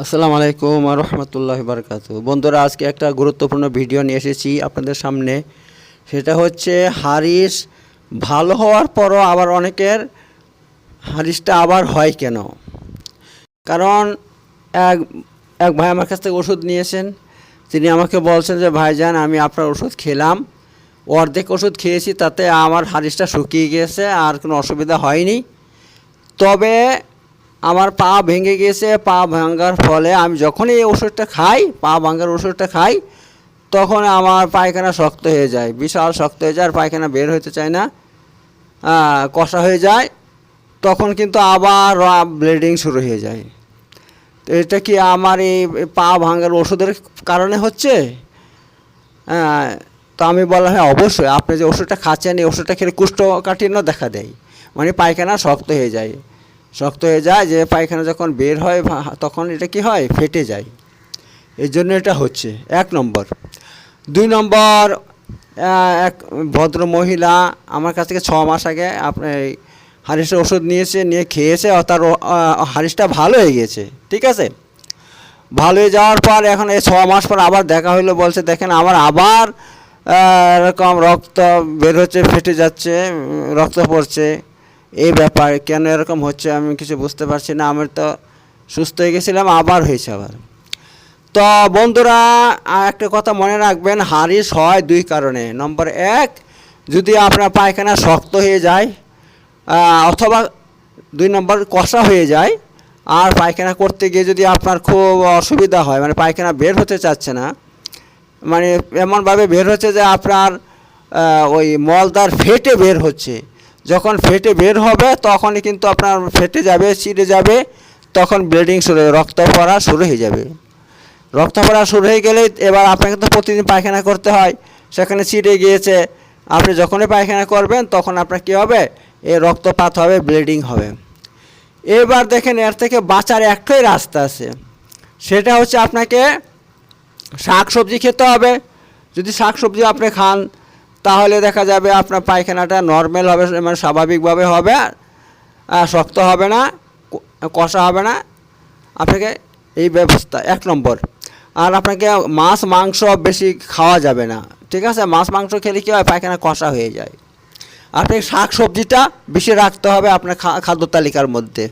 আসসালামু আলাইকুম রহমতুল্লাহ বারকাত বন্ধুরা, আজকে একটা গুরুত্বপূর্ণ ভিডিও নিয়ে এসেছি আপনাদের সামনে। সেটা হচ্ছে হারিস ভালো হওয়ার পরও আবার অনেকের হারিসটা আবার হয় কেন? কারণ এক এক ভাই আমার কাছ থেকে ওষুধ নিয়েছেন। তিনি আমাকে বলছেন যে, ভাইজান, আমি আপনার ওষুধ খেলাম। অর্ধেক ওষুধ খেয়েছি, তাতে আমার হারিসটা শুকিয়ে গিয়েছে আর কোনো অসুবিধা হয়নি। তবে আমার পা ভেঙে গেছে পা ভাঙার ফলে আমি যখনই এই ওষুধটা খাই, পা ভাঙার ওষুধটা খাই তখন আমার পায়খানা শক্ত হয়ে যায়, বিশাল শক্ত হয়ে যায়, আর পায়খানা বের হতে চায় না। কষা হয়ে যায়, তখন কিন্তু আবার ব্লিডিং শুরু হয়ে যায়। তো এটা কি আমার এই পা ভাঙার ওষুধের কারণে হচ্ছে? তো আমি বললাম হ্যাঁ অবশ্যই। আপনি যে ওষুধটা খাচ্ছেন, এই ওষুধটা খেলে কুষ্ঠকাঠিন্য দেখা দেয়। মানে পায়খানা শক্ত হয়ে যায়। শক্ত হয়ে যায় যে পায়খানা যখন বের হয় তখন এটা কি হয়? ফেটে যায়। এই জন্য এটা হচ্ছে। এক নম্বর। দুই নম্বর এক ভদ্র মহিলা আমার কাছ থেকে ছ মাস আগে আপনার হারিসের ওষুধ নিয়েছে, নিয়ে খেয়েছে তার হারিসটা ভালো হয়ে গেছে ঠিক আছে? ভালো হয়ে যাওয়ার পর এখন এই ছ মাস পর আবার দেখা হইল, বলছে, দেখেন, আমার আবার এরকম রক্ত বের হচ্ছে, ফেটে যাচ্ছে, রক্ত পড়ছে। এই ব্যাপার কেন এরকম হচ্ছে আমি কিছু বুঝতে পারছি না, আমি তো সুস্থ হয়ে গেছিলাম, আবার হয়েছে আবার। তো বন্ধুরা একটা কথা মনে রাখবেন, হারিস হয় দুই কারণে। নম্বর এক, যদি আপনার পায়খানা শক্ত হয়ে যায় অথবা দুই নম্বর কষা হয়ে যায়, আর পায়খানা করতে গিয়ে যদি আপনার খুব অসুবিধা হয় মানে পায়খানা বের হতে চাচ্ছে না মানে এমনভাবে বের হচ্ছে যে আপনার ওই মলদার ফেটে বের হচ্ছে যখন ফেটে বের হবে তখনই কিন্তু আপনার ফেটে যাবে ছিঁড়ে যাবে তখন ব্লিডিং শুরু হবে, রক্ত পড়া শুরু হয়ে যাবে। রক্ত পড়া শুরু হয়ে গেলেই এবার আপনাকে তো প্রতিদিন পায়খানা করতে হয়। সেখানে ছিঁড়ে গিয়েছে। আপনি যখনই পায়খানা করবেন তখন আপনার কী হবে? এ রক্তপাত হবে ব্লিডিং হবে। এবার দেখেন এর থেকে বাঁচার একটাই রাস্তা আছে। সেটা হচ্ছে আপনাকে শাক সবজি খেতে হবে। যদি শাক সবজি আপনি খান তাহলে দেখা যাবে আপনার পায়খানাটা নর্মাল হবে মানে স্বাভাবিকভাবে হবে শক্ত হবে না কষা হবে না। আপনাকে এই ব্যবস্থা, এক নম্বর। আর আপনাকে মাছ, মাংস বেশি খাওয়া যাবে না, ঠিক আছে? মাছ, মাংস খেলে কী হয়? পায়খানা কষা হয়ে যায়। আপনি শাক সবজিটা বেশি রাখতে হবে আপনার খাদ্য তালিকার মধ্যে।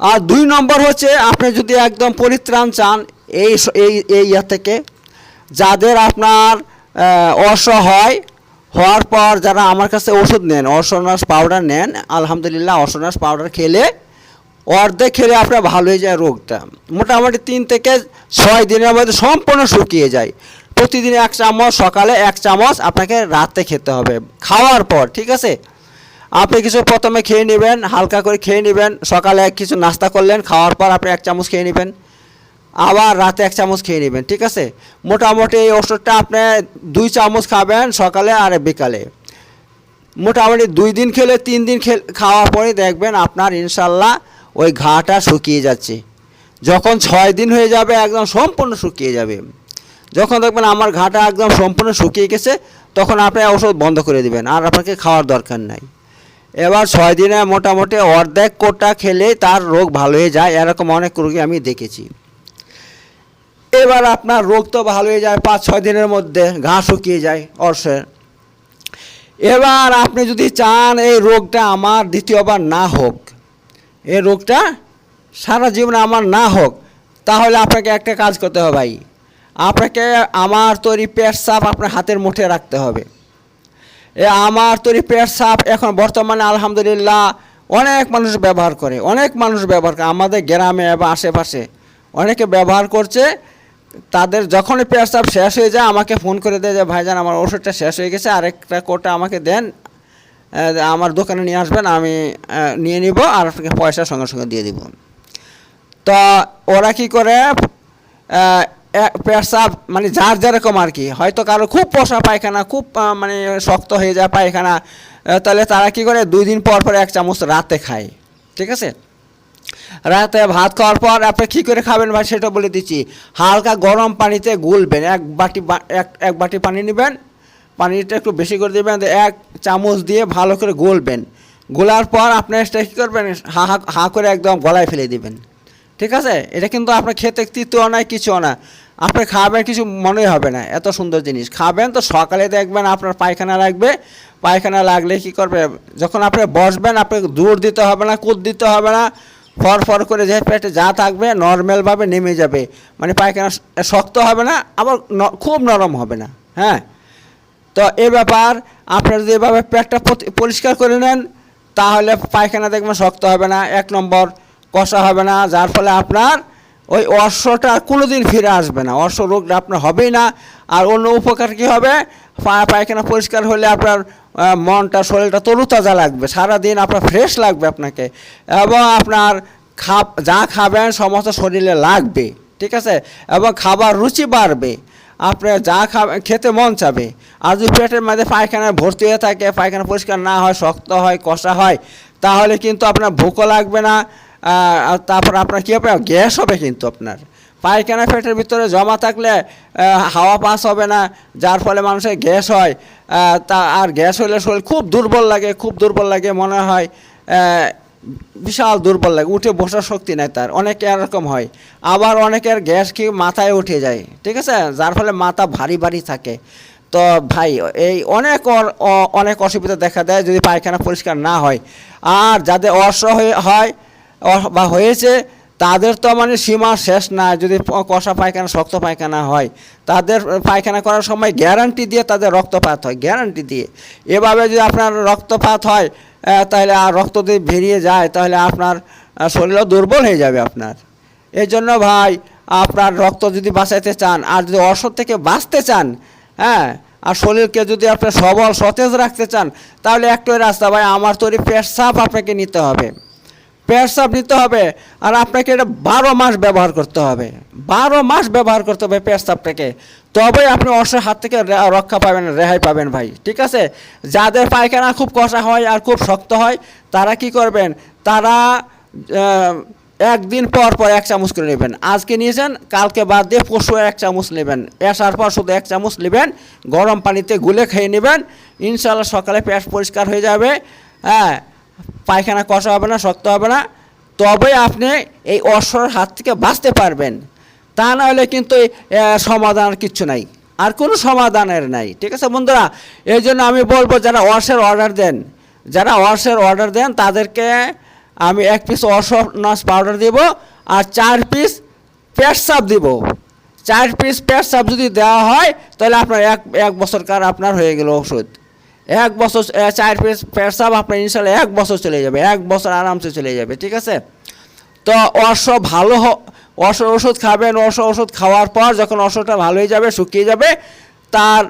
আর দুই নম্বর হচ্ছে, আপনি যদি একদম পরিত্রাণ চান এই এই ইয়া থেকে, যাদের আপনার আহ, অসহায় হওয়ার পর যারা আমার কাছে ওষুধ নেন অসনাস পাউডার নেন আলহামদুলিল্লাহ অসনাস পাউডার খেলে অর্ধেক খেলে আপনার ভালো হয়ে যায় রোগটা। মোটামুটি তিন থেকে ছয় দিনের মধ্যে সম্পূর্ণ শুকিয়ে যায়। প্রতিদিন এক চামচ সকালে এক চামচ আপনাকে রাতে খেতে হবে। খাওয়ার পর ঠিক আছে? আপনি কিছু প্রথমে খেয়ে নেবেন হালকা করে খেয়ে নেবেন সকালে কিছু নাস্তা করলেন খাওয়ার পর আপনি এক চামচ খেয়ে নেবেন। আবার রাতে এক চামচ খেয়ে নেবেন, ঠিক আছে? মোটামুটি এই ওষুধটা আপনি দুই চামচ খাবেন সকালে আর বিকালে। মোটামুটি দুই দিন খেলে তিন দিন খাওয়ার পরে দেখবেন আপনার ইনশাল্লাহ ওই ঘাটা শুকিয়ে যাচ্ছে। যখন ছয় দিন হয়ে যাবে, একদম সম্পূর্ণ শুকিয়ে যাবে। যখন দেখবেন আমার ঘাটা একদম সম্পূর্ণ শুকিয়ে গেছে, তখন আপনি ওষুধ বন্ধ করে দিবেন, আর আপনাকে খাওয়ার দরকার নাই। এবার ছয় দিনে মোটামুটি অর্ধেক কোটা খেলে তার রোগ ভালো হয়ে যায়, এরকম অনেক রোগী আমি দেখেছি। এবার আপনার রোগ তো ভালো হয়ে যায়, পাঁচ, ছয় দিনের মধ্যে ঘা শুকিয়ে যায় অর্শের। এবার আপনি যদি চান এই রোগটা আমার দ্বিতীয়বার না হোক, এই রোগটা সারা জীবনে আমার না হোক, তাহলে আপনাকে একটা কাজ করতে হবে ভাই। আপনাকে আমার তৈরি পেট সাপ আপনার হাতের মুঠে রাখতে হবে। এ আমার তৈরি পেট সাপ এখন বর্তমানে আলহামদুলিল্লাহ অনেক মানুষ ব্যবহার করে, অনেক মানুষ ব্যবহার করে, আমাদের গ্রামে এবং আশেপাশে অনেকে ব্যবহার করছে তাদের যখনই সাপ শেষ হয়ে যায়, আমাকে ফোন করে দেয় যে, ভাইজান, আমার ওষুধটা শেষ হয়ে গেছে, আরেকটা কোটা আমাকে দেন আমার দোকানে নিয়ে আসবেন, আমি নিয়ে নিব আর আপনাকে পয়সা সঙ্গে সঙ্গে দিয়ে দিব। তো ওরা কি করে পেশাব মানে যার যেরকম আর কি, হয়তো কারও খুব পোষা পায়খানা, খুব মানে শক্ত হয়ে যায় পায়খানা তাহলে তারা কি করে, দুই দিন পর পর এক চামচ রাতে খায়, ঠিক আছে? রাতে ভাত খাওয়ার পর আপনি কী করে খাবেন ভাই সেটা বলে দিচ্ছি। হালকা গরম পানিতে গুলবেন, এক বাটি এক এক বাটি পানি নেবেন, পানিটা একটু বেশি করে দেবেন এক চামচ দিয়ে ভালো করে গলবেন। গোলার পর আপনি এটা কী করবেন, হা হা করে একদম গলায় ফেলে দিবেন। ঠিক আছে? এটা কিন্তু আপনার খেতে তৃতীয় নাই কিছু না। আপনি খাবেন কিছু মনেই হবে না, এত সুন্দর জিনিস। খাবেন তো সকালে দেখবেন আপনার পায়খানা লাগবে। পায়খানা লাগলে কি করবে, যখন আপনি বসবেন, আপনাকে দূর দিতে হবে না, কুদ দিতে হবে না। ফর ফর করে যে পেটে যা থাকবে নর্মালভাবে নেমে যাবে। মানে পায়খানা শক্ত হবে না, আবার খুব নরম হবে না হ্যাঁ? তো এ ব্যাপার, আপনারা যদি এভাবে পেটটা পরিষ্কার করে নেন, তাহলে পায়খানা দেখবেন শক্ত হবে না, এক নম্বর কষা হবে না, যার ফলে আপনার ওই অশ্বটা আর কোনোদিন ফিরে আসবে না অশ্ব রোগটা আপনার হবেই না। আর অন্য উপকার কী হবে? পায়খানা পরিষ্কার হলে আপনার মনটা, শরীরটা তরুতাজা লাগবে, সারাদিন আপনার ফ্রেশ লাগবে আপনাকে, এবং আপনার খাপ, যা খাবেন সমস্ত শরীরে লাগবে, ঠিক আছে? এবং খাবার রুচি বাড়বে, আপনি যা খাবেন খেতে মন চাবে। আর যদি পেটের মধ্যে পায়খানা ভর্তি হয়ে থাকে, পায়খানা পরিষ্কার না হয়, শক্ত হয়, কষা হয়, তাহলে কিন্তু আপনার ভুকও লাগবে না তারপর আপনার কী হবে? গ্যাস হবে কিন্তু আপনার। পায়খানা পেটের ভিতরে জমা থাকলে হাওয়া পাস হবে না, যার ফলে মানুষের গ্যাস হয়। তা, আর গ্যাস হলে শরীর খুব দুর্বল লাগে, খুব দুর্বল লাগে মনে হয় বিশাল দুর্বল লাগে, উঠে বসার শক্তি নাই তার। অনেকে এরকম হয়। আবার অনেকের গ্যাস কি মাথায় উঠে যায়, ঠিক আছে? যার ফলে মাথা ভারী ভারী থাকে। তো ভাই, এই অনেক অনেক অসুবিধা দেখা দেয় যদি পায়খানা পরিষ্কার না হয়। আর যাদের অর্শ হয়ে বা হয়েছে তাদের তো মানে সীমা শেষ না, যদি কষা পায়খানা, শক্ত পায়খানা হয়। তাদের পায়খানা করার সময় গ্যারান্টি দিয়ে তাদের রক্তপাত হয় গ্যারান্টি দিয়ে। এভাবে যদি আপনার রক্তপাত হয় তাহলে আর রক্ত যদি বেরিয়ে যায়, তাহলে আপনার শরীরও দুর্বল হয়ে যাবে আপনার। এই জন্য ভাই, আপনার রক্ত যদি বাঁচাইতে চান, আর যদি অসৎ থেকে বাঁচতে চান হ্যাঁ আর শরীরকে যদি আপনার সবল, সতেজ রাখতে চান, তাহলে একটাই রাস্তা ভাই, আমার তৈরি পেশাব আপনাকে নিতে হবে। পেশাব নিতে হবে আর আপনাকে এটা বারো মাস ব্যবহার করতে হবে। বারো মাস ব্যবহার করতে হবে পেশাবটাকে। তবেই আপনি অসহায় হাত থেকে রক্ষা পাবেন, রেহাই পাবেন ভাই, ঠিক আছে? যাদের পায়খানা খুব কষা হয় আর খুব শক্ত হয়, তারা কি করবেন? তারা একদিন পর পর এক চামচ করে নেবেন। আজকে নিয়েছেন, কালকে বাদ দিয়ে পরশু এক চামচ নেবেন। আসার পর শুধু এক চামচ নেবেন, গরম পানিতে গুলে খেয়ে নেবেন। ইনশাল্লাহ সকালে পেট পরিষ্কার হয়ে যাবে। হ্যাঁ পায়খানা কষা হবে না, শক্ত হবে না। তবে আপনি এই অসর হাত থেকে বাঁচতে পারবেন। তা না হলে কিন্তু সমাধান কিচ্ছু নাই। আর কোনো সমাধানের নাই। ঠিক আছে বন্ধুরা? এই জন্য আমি বলব, যারা ওয়াশের অর্ডার দেন, যারা ওয়াশের অর্ডার দেন, তাদেরকে আমি এক পিস অসনাস পাউডার দেব আর চার পিস পেটসাপ দিব। চার পিস পেটসাপ যদি দেওয়া হয়, তাহলে আপনার এক এক বছরকার আপনার হয়ে গেল ওষুধ। এক বছর চার পেটসাপ আপনার ইনশাল্লাহ এক বছর চলে যাবে, এক বছর আরামসে চলে যাবে, ঠিক আছে? তো অর্শ ভালো অর্শ ওষুধ খাবেন অর্শ ওষুধ খাওয়ার পর যখন অর্শটা ভালো হয়ে যাবে, শুকিয়ে যাবে, তার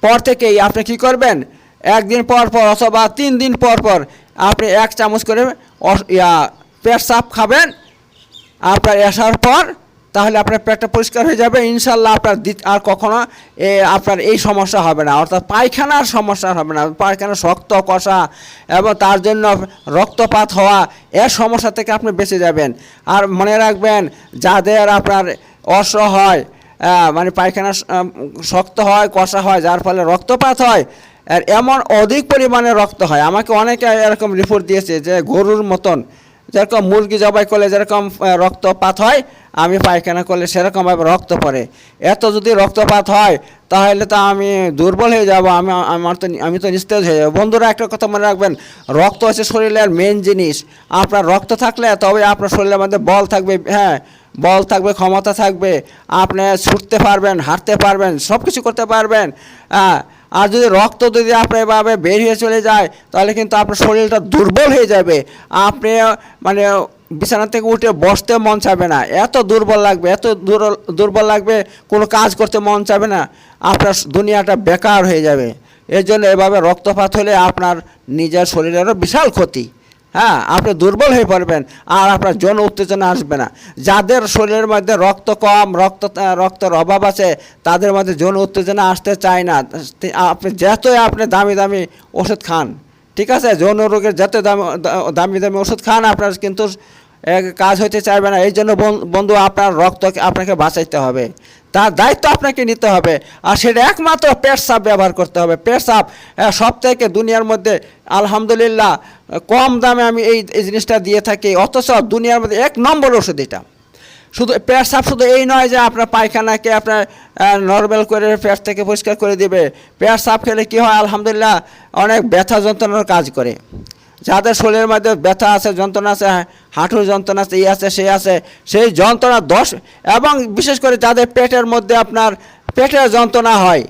পর থেকেই আপনি কি করবেন? একদিন পর পর অথবা তিন দিন পর পর আপনি এক চামচ করে অস- ইয়া পেট সাপ খাবেন, আপনার আসার পর তাহলে আপনার পেটটা পরিষ্কার হয়ে যাবে ইনশাল্লাহ আপনার আর কখনো আপনার এই সমস্যা হবে না। অর্থাৎ পায়খানার সমস্যা হবে না। পায়খানা শক্ত, কষা এবং তার জন্য রক্তপাত হওয়া এর সমস্যা থেকে আপনি বেঁচে যাবেন। আর মনে রাখবেন, যাদের আপনার অশ্ব হয় মানে পায়খানা শক্ত হয়, কষা হয়, যার ফলে রক্তপাত হয়, আর এমন অধিক পরিমাণে রক্ত হয়। আমাকে অনেকে এরকম রিপোর্ট দিয়েছে যে গরুর মতন যেরকম মুরগি জবাই করলে যেরকম রক্তপাত হয়, আমি পায়খানা করলে সেরকমভাবে রক্ত পড়ে। এত যদি রক্তপাত হয়, তাহলে তো আমি দুর্বল হয়ে যাব, আমি, আমার তো আমি তো নিস্তেজ হয়ে যাব। বন্ধুরা, একটা কথা মনে রাখবেন, রক্ত হচ্ছে শরীরের মেন জিনিস। আপনার রক্ত থাকলে, তবে আপনার শরীরের মধ্যে বল থাকবে হ্যাঁ বল থাকবে, ক্ষমতা থাকবে। আপনি ছুটতে পারবেন, হাঁটতে পারবেন সব কিছু করতে পারবেন। হ্যাঁ আর যদি রক্ত যদি আপনার এভাবে বের হয়ে চলে যায়, তাহলে কিন্তু আপনার শরীরটা দুর্বল হয়ে যাবে। আপনি মানে বিছানা থেকে উঠে বসতে মন চাবে না। এত দুর্বল লাগবে, এত দুর্বল লাগবে, কোনো কাজ করতে মন চাবে না। আপনার দুনিয়াটা বেকার হয়ে যাবে। এর জন্য এভাবে রক্তপাত হলে আপনার নিজের শরীরেরও বিশাল ক্ষতি। হ্যাঁ আপনি দুর্বল হয়ে পড়বেন আর আপনার যৌন উত্তেজনা আসবে না। যাদের শরীরের মধ্যে রক্ত কম, রক্ত রক্তের অভাব আছে, তাদের মধ্যে যৌন উত্তেজনা আসতে চায় না। আপনি যতই আপনি দামি দামি ওষুধ খান, ঠিক আছে? যৌন রোগের যত দামি দামি দামি ওষুধ খান, আপনার কিন্তু কাজ হতে চাইবে না। এই জন্য বন- বন্ধু, আপনার রক্ত আপনাকে বাঁচাইতে হবে। তার দায়িত্ব আপনাকে নিতে হবে। আর সেটা একমাত্র পেট সাপ ব্যবহার করতে হবে। পেট সাপ সব থেকে দুনিয়ার মধ্যে আলহামদুলিল্লাহ, কম দামে আমি এই জিনিসটা দিয়ে থাকি। অথচ দুনিয়ার মধ্যে এক নম্বর ওষুধ এটা। শুধু পেট সাপ শুধু এই নয় যে আপনার পায়খানাকে আপনার নর্মাল করে পেট থেকে পরিষ্কার করে দেবে। পেট সাপ খেলে কী হয়? আলহামদুলিল্লাহ, অনেক ব্যথা যন্ত্রণার কাজ করে। যাদের শরীরের মধ্যে ব্যথা আছে, যন্ত্রণা আছে হাঁটুর যন্ত্রণা আছে, এই আছে, সেই আছে, সেই যন্ত্রণা দশ, এবং বিশেষ করে যাদের পেটের মধ্যে আপনার পেটের যন্ত্রণা হয়,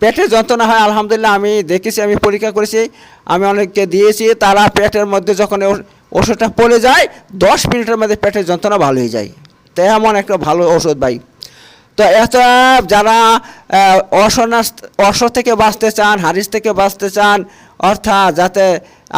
পেটের যন্ত্রণা হয়, আলহামদুলিল্লাহ আমি দেখেছি, আমি পরীক্ষা করেছি, আমি অনেককে দিয়েছি, তারা পেটের মধ্যে যখন ওষ- ওষুধটা পড়ে যায়, দশ মিনিটের মধ্যে পেটের যন্ত্রণা ভালো হয়ে যায়। তো এমন একটা ভালো ওষুধ ভাই। তো এত যারা অসনাস অস থেকে বাঁচতে চান, হারিস থেকে বাঁচতে চান অর্থাৎ যাতে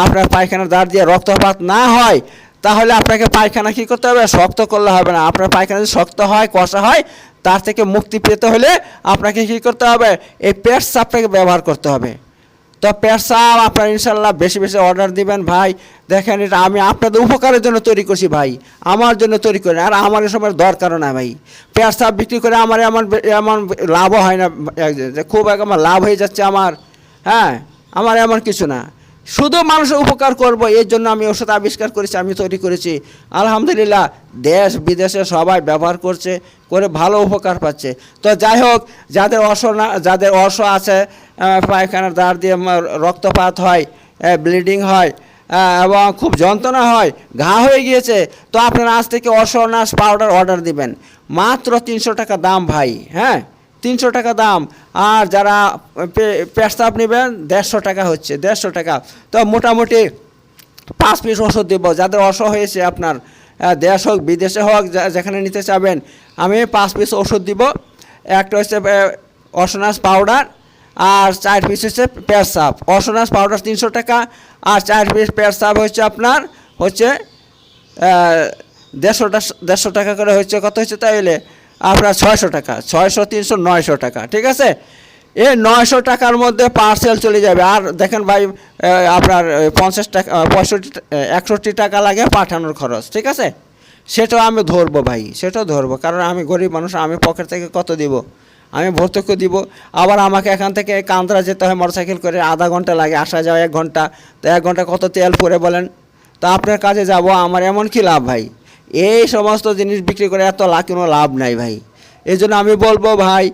আপনার পায়খানার দাঁড় দিয়ে রক্তপাত না হয়, তাহলে আপনাকে পায়খানা কী করতে হবে? শক্ত করলে হবে না। আপনার পায়খানা যদি শক্ত হয় কষা হয়, তার থেকে মুক্তি পেতে হলে আপনাকে কী করতে হবে? এই পেট সাপটাকে ব্যবহার করতে হবে। তো পেশাব আপনার ইনশাল্লাহ বেশি বেশি অর্ডার দিবেন, ভাই। দেখেন এটা আমি আপনাদের উপকারের জন্য তৈরি করছি, ভাই। আমার জন্য তৈরি করি আর আমার এ সময় দরকারও না ভাই। পেশাব বিক্রি করে আমার এমন এমন লাভও হয় না খুব আমার লাভ হয়ে যাচ্ছে আমার। হ্যাঁ? আমার এমন কিছু না। শুধু মানুষের উপকার করব, এর জন্য আমি ওষুধ আবিষ্কার করেছি, আমি তৈরি করেছি। আলহামদুলিল্লাহ, দেশ বিদেশে সবাই ব্যবহার করছে, করে ভালো উপকার পাচ্ছে। তো যাই হোক, যাদের অস না, যাদের অস আছে পায়খানার দাঁড় দিয়ে রক্তপাত হয় ব্লিডিং হয় এবং খুব যন্ত্রণা হয়, ঘা হয়ে গিয়েছে, তো আপনারা আজ থেকে অসনাস পাউডার অর্ডার দিবেন। মাত্র তিনশো টাকা দাম ভাই হ্যাঁ? তিনশো টাকা দাম। আর যারা পেস্তাব নেবেন, দেড়শো টাকা হচ্ছে, দেড়শো টাকা। তো মোটামুটি পাঁচ পিস ওষুধ দেবো। যাদের অস হয়েছে আপনার দেশ হোক, বিদেশে হোক যেখানে নিতে চাবেন, আমি পাঁচ পিস ওষুধ দিব। একটা হচ্ছে অসনাস পাউডার, আর চার পিস হচ্ছে পেয়ারসাপ অসনাস পাউডার তিনশো টাকা, আর চার পিস পেয়ারসাপ হচ্ছে আপনার, হচ্ছে দেড়শোটা, দেড়শো টাকা করে হচ্ছে। কত হচ্ছে তাইলে আপনার ছয়শো টাকা, ছয়শো, তিনশো, নয়শো টাকা, ঠিক আছে? এই নয়শো টাকার মধ্যে পার্সেল চলে যাবে। আর দেখেন ভাই আপনার পঞ্চাশ টাকা পঁয়ষট্টি একষট্টি টাকা লাগে পাঠানোর খরচ, ঠিক আছে? সেটাও আমি ধরবো ভাই, সেটাও ধরবো। কারণ আমি গরিব মানুষ, আমি পকেট থেকে কত দিব? আমি ভর্তুক্য দিব। আবার আমাকে এখান থেকে কান্দ্রা যেতে হয় মোটরসাইকেল করে, আধা ঘণ্টা লাগে, আসা যাওয়া এক ঘণ্টা। তো এক ঘণ্টা কত তেল পরে বলেন? তা আপনার কাজে যাব, আমার এমন কি লাভ ভাই? এই সমস্ত জিনিস বিক্রি করে এত লাভ কোনো লাভ নাই ভাই। এই জন্য আমি বলব ভাই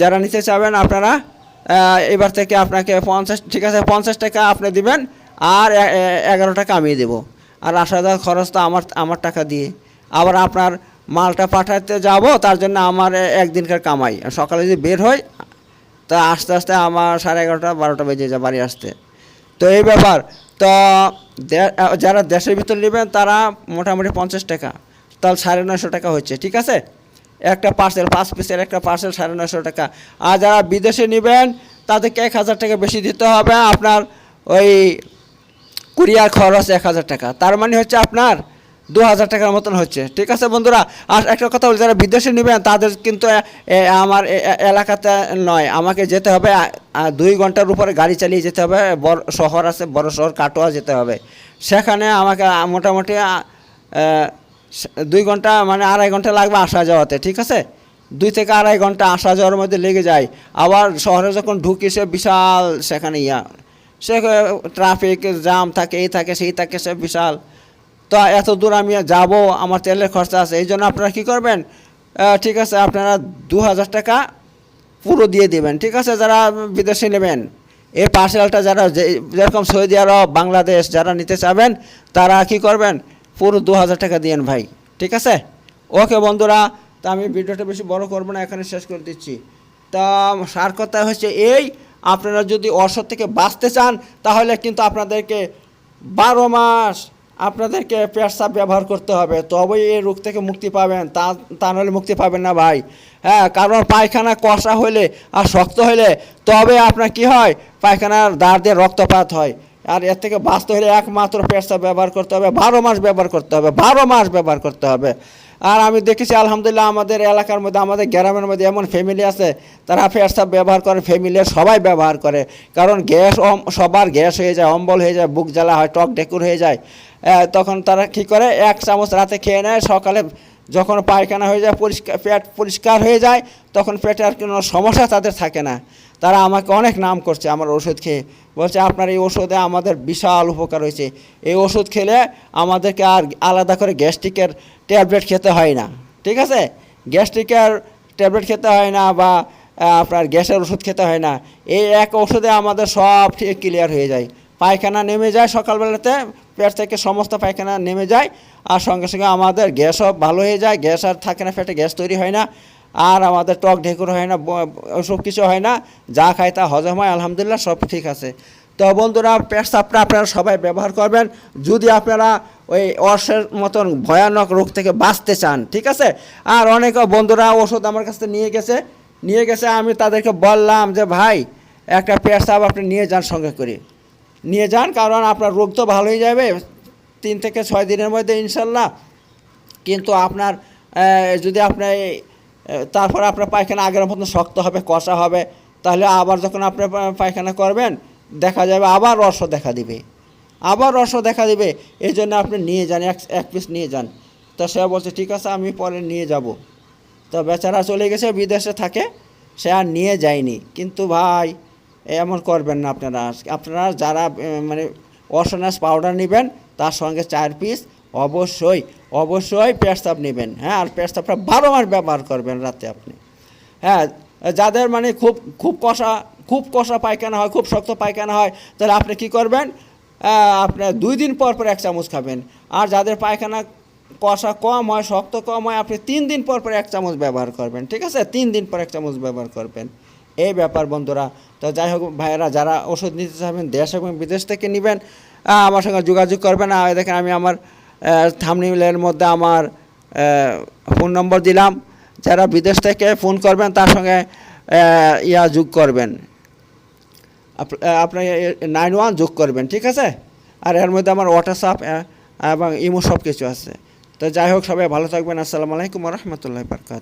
যারা নিতে চাবেন আপনারা এবার থেকে আপনাকে পঞ্চাশ, ঠিক আছে, পঞ্চাশ টাকা আপনি দিবেন, আর এগারো টাকা আমি দেবো। আর আসা যাওয়ার খরচ তো আমার আমার টাকা দিয়ে। আবার আপনার মালটা পাঠাতে যাব, তার জন্য আমার একদিনকার কামাই। সকালে যদি বের হয় তা আস্তে আস্তে আমার সাড়ে এগারোটা, বারোটা বেজে যায় বাড়ি আসতে। তো এই ব্যাপার তো যারা দেশের ভিতর নেবেন তারা মোটামুটি পঞ্চাশ টাকা। তাহলে সাড়ে নশো টাকা হচ্ছে ঠিক আছে? একটা পার্সেল পাঁচ পিসের একটা পার্সেল সাড়ে নশো টাকা। আর যারা বিদেশে নেবেন, তাদেরকে এক হাজার টাকা বেশি দিতে হবে। আপনার ওই কুরিয়ার খরচ এক হাজার টাকা। তার মানে হচ্ছে আপনার দু হাজার টাকার মতন হচ্ছে। ঠিক আছে বন্ধুরা? আর একটা কথা বলি, যারা বিদেশে নেবেন, তাদের কিন্তু আমার এলাকাতে নয়। আমাকে যেতে হবে দুই ঘণ্টার উপরে গাড়ি চালিয়ে যেতে হবে। বড় শহর আছে, বড় শহর কাটোয়া যেতে হবে। সেখানে আমাকে মোটামুটি দুই ঘণ্টা মানে আড়াই ঘণ্টা লাগবে আসা যাওয়াতে, ঠিক আছে? দুই থেকে আড়াই ঘণ্টা আসা যাওয়ার মধ্যে লেগে যায়। আবার শহরে যখন ঢুকি, সে বিশাল সেখানে ইয়া। সে ট্রাফিক জ্যাম থাকে, এই থাকে, সেই থাকে, সে বিশাল তো এত দূর আমি যাব, আমার তেলের খরচা আছে, এই জন্য আপনারা কী করবেন? ঠিক আছে, আপনারা দু হাজার টাকা পুরো দিয়ে দেবেন, ঠিক আছে, যারা বিদেশে নেবেন। এই পার্সেলটা যারা যেরকম সৌদি আরব, বাংলাদেশ যারা নিতে চাবেন, তারা কি করবেন? পুরো দু হাজার টাকা দিয়েন ভাই, ঠিক আছে? ওকে বন্ধুরা, তা আমি ভিডিওটা বেশি বড় করব না, এখানে শেষ করে দিচ্ছি। তা সার কথা হচ্ছে এই, আপনারা যদি অসৎ থেকে বাঁচতে চান, তাহলে কিন্তু আপনাদেরকে বারো মাস আপনাদেরকে পেশাব ব্যবহার করতে হবে। তবেই এই রোগ থেকে মুক্তি পাবেন। তা তা নাহলে মুক্তি পাবেন না ভাই। হ্যাঁ কারণ পায়খানা কষা হলে আর শক্ত হলে তবে আপনার কি হয়? পায়খানার দাঁড় দিয়ে রক্তপাত হয়। আর এর থেকে বাঁচতে হলে একমাত্র পেশাব ব্যবহার করতে হবে। বারো মাস ব্যবহার করতে হবে। বারো মাস ব্যবহার করতে হবে। আর আমি দেখেছি, আলহামদুলিল্লাহ, আমাদের এলাকার মধ্যে, আমাদের গ্রামের মধ্যে এমন ফ্যামিলি আছে, তারা পেশাব ব্যবহার করে ফ্যামিলির সবাই ব্যবহার করে। কারণ গ্যাস সবার গ্যাস হয়ে যায়, অম্বল হয়ে যায়, বুক জ্বালা হয় টক ডেকুর হয়ে যায়। তখন তারা কী করে? এক চামচ রাতে খেয়ে নেয়। সকালে যখন পায়খানা হয়ে যায়, পরিষ্কার, পেট পরিষ্কার হয়ে যায়, তখন পেটে আর কোনো সমস্যা তাদের থাকে না। তারা আমাকে অনেক নাম করছে আমার ওষুধ খেয়ে। বলছে, আপনার এই ওষুধে আমাদের বিশাল উপকার হয়েছে। এই ওষুধ খেলে আমাদেরকে আর আলাদা করে গ্যাস্ট্রিকের ট্যাবলেট খেতে হয় না। ঠিক আছে? গ্যাস্ট্রিকের ট্যাবলেট খেতে হয় না বা আপনার গ্যাসের ওষুধ খেতে হয় না। এই এক ওষুধে আমাদের সব ঠিক ক্লিয়ার হয়ে যায়। পায়খানা নেমে যায় সকালবেলাতে, পেট থেকে সমস্ত পায়খানা নেমে যায়, আর সঙ্গে সঙ্গে আমাদের গ্যাসও ভালো হয়ে যায়, গ্যাস আর থাকে না পেটে গ্যাস তৈরি হয় না, আর আমাদের টক ঢেকুর হয় না সব কিছু হয় না, যা খায় তা হজম হয়, আলহামদুলিল্লাহ সব ঠিক আছে। তো বন্ধুরা পেটসাপটা আপনারা সবাই ব্যবহার করবেন, যদি আপনারা ওই অর্শের মতন ভয়ানক রোগ থেকে বাঁচতে চান, ঠিক আছে? আর অনেক বন্ধুরা ওষুধ আমার কাছে নিয়ে গেছে নিয়ে গেছে, আমি তাদেরকে বললাম যে, ভাই, একটা পেটসাপ আপনি নিয়ে যান সঙ্গে করে। নিয়ে যান, কারণ আপনার রোগ তো ভালোই যাবে। তিন থেকে ছয় দিনের মধ্যে ইনশাল্লাহ। কিন্তু আপনার যদি আপনার তারপর আপনার পায়খানা আগের মতন শক্ত হবে, কষা হবে, তাহলে আবার যখন আপনি পায়খানা করবেন, দেখা যাবে আবার রস দেখা দিবে। আবার রস দেখা দিবে। এই জন্য আপনি নিয়ে যান, এক এক পিস নিয়ে যান। তো সে বলছে, ঠিক আছে, আমি পরে নিয়ে যাব। তো বেচারা চলে গেছে, বিদেশে থাকে, সে আর নিয়ে যায়নি। কিন্তু ভাই এমন করবেন না আপনারা আপনারা যারা মানে অসনাস পাউডার নেবেন, তার সঙ্গে চার পিস অবশ্যই অবশ্যই পেস্তাব নেবেন হ্যাঁ? আর পেস্তাবটা বারো মাস ব্যবহার করবেন রাতে আপনি। হ্যাঁ যাদের মানে খুব খুব কষা খুব কষা পায়খানা হয়, খুব শক্ত পায়খানা হয়, তাহলে আপনি কি করবেন? আপনার দুই দিন পর পর এক চামচ খাবেন। আর যাদের পায়খানা কষা কম হয়, শক্ত কম হয়, আপনি তিন দিন পর পর এক চামচ ব্যবহার করবেন, ঠিক আছে? তিন দিন পর এক চামচ ব্যবহার করবেন। এই ব্যাপার বন্ধুরা। তো যাই হোক ভাইয়েরা যারা ওষুধ নিতে চাইবেন দেশ এবং বিদেশ থেকে নেবেন আমার সঙ্গে যোগাযোগ করবেন। আর দেখেন আমি আমার থামনিলের মধ্যে আমার ফোন নম্বর দিলাম। যারা বিদেশ থেকে ফোন করবেন তার সঙ্গে ইয়া যোগ করবেন। আপ- আহ, আপনার নাইন ওয়ান যোগ করবেন ঠিক আছে? আর এর মধ্যে আমার হোয়াটসঅ্যাপ এবং ইমো সব কিছু আছে। তো যাই হোক সবাই ভালো থাকবেন। আসসালামু আলাইকুম রহমতুল্লাহ বরকাত